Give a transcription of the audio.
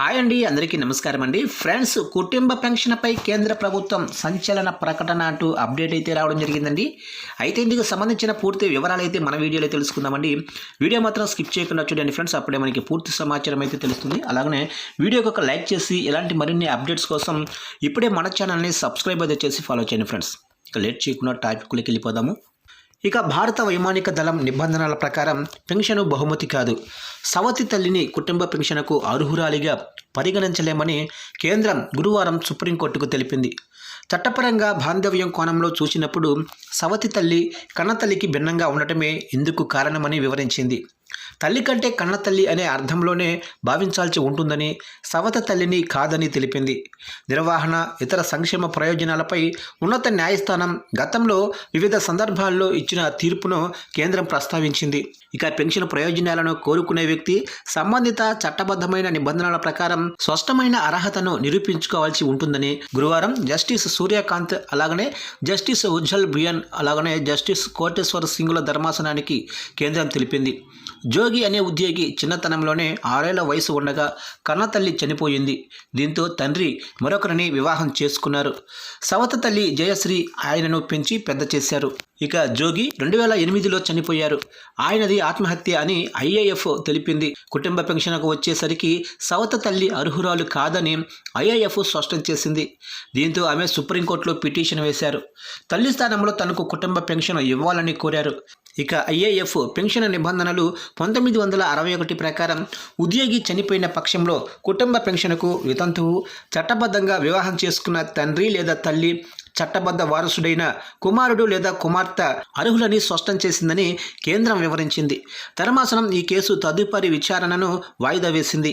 Hi అండి అందరికీ నమస్కారం అండి. ఫ్రెండ్స్ కుటుంబ పెన్షన్పై కేంద్ర ప్రభుత్వం సంచలన ప్రకటన అంటూ అప్డేట్ అయితే రావడం జరిగిందండి. అయితే ఇందుకు సంబంధించిన పూర్తి వివరాలు అయితే మన వీడియోలో తెలుసుకుందామండి. వీడియో మాత్రం స్కిప్ చేయకుండా చూడండి ఫ్రెండ్స్ అప్పుడే మనకి పూర్తి సమాచారం అయితే తెలుస్తుంది. అలాగనే వీడియోకి ఒక లైక్ చేసి ఇలాంటి మరిన్ని అప్డేట్స్ కోసం ఇప్పుడే మన ఛానల్ని సబ్స్క్రైబ్ అయితే చేసి ఫాలో చేయండి ఫ్రెండ్స్. ఇక లేట్ చేయకుండా టాపిక్లోకి వెళ్ళిపోదాము. ఇక భారత వైమానిక దళం నిబంధనల ప్రకారం పెన్షన్ బహుమతి కాదు. సవతి తల్లిని కుటుంబ పెన్షన్కు అర్హురాలిగా పరిగణించలేమని కేంద్రం గురువారం సుప్రీంకోర్టుకు తెలిపింది. చట్టపరంగా బాంధవ్యం కోణంలో చూసినప్పుడు సవతి తల్లి కన్నతల్లికి భిన్నంగా ఉండటమే ఇందుకు కారణమని వివరించింది. తల్లి కంటే కన్న తల్లి అనే అర్థంలోనే భావించాల్సి ఉంటుందని సవత తల్లిని కాదని తెలిపింది. నిర్వహణ ఇతర సంక్షేమ ప్రయోజనాలపై ఉన్నత న్యాయస్థానం గతంలో వివిధ సందర్భాల్లో ఇచ్చిన తీర్పును కేంద్రం ప్రస్తావించింది. ఇక పెన్షన్ ప్రయోజనాలను కోరుకునే వ్యక్తి సంబంధిత చట్టబద్ధమైన నిబంధనల ప్రకారం స్పష్టమైన అర్హతను నిరూపించుకోవాల్సి ఉంటుందని గురువారం జస్టిస్ సూర్యకాంత్ అలాగనే జస్టిస్ ఉజ్జల్ బియన్ అలాగనే జస్టిస్ కోటేశ్వర్ సింగుల ధర్మాసనానికి కేంద్రం తెలిపింది. జోగి అనే ఉద్యోగి చిన్నతనంలోనే ఆరేళ్ళ వయసు ఉండగా కన్నతల్లి చనిపోయింది. దీంతో తండ్రి మరొకరిని వివాహం చేసుకున్నారు. సవత తల్లి జయశ్రీ ఆయనను పెంచి పెద్ద చేశారు. ఇక జోగి రెండు వేల ఎనిమిదిలో చనిపోయారు. ఆయనది ఆత్మహత్య అని ఐఏఎఫ్ తెలిపింది. కుటుంబ పెన్షన్కు వచ్చేసరికి సవత తల్లి అర్హురాలు కాదని ఐఏఎఫ్ స్పష్టం చేసింది. దీంతో ఆమె సుప్రీంకోర్టులో పిటిషన్ వేశారు. తల్లి స్థానంలో తనకు కుటుంబ పెన్షన్ ఇవ్వాలని కోరారు. ఇక ఐఏఎఫ్ పెన్షన్ నిబంధనలు పంతొమ్మిది వందల అరవై ఒకటి ప్రకారం ఉద్యోగి చనిపోయిన పక్షంలో కుటుంబ పెన్షన్కు వితంతువు చట్టబద్ధంగా వివాహం చేసుకున్న తండ్రి లేదా తల్లి చట్టబద్ధ వారసుడైన కుమారుడు లేదా కుమార్తె అర్హులని స్పష్టం చేసిందని కేంద్రం వివరించింది. ధర్మాసనం ఈ కేసు తదుపరి విచారణను వాయిదా వేసింది.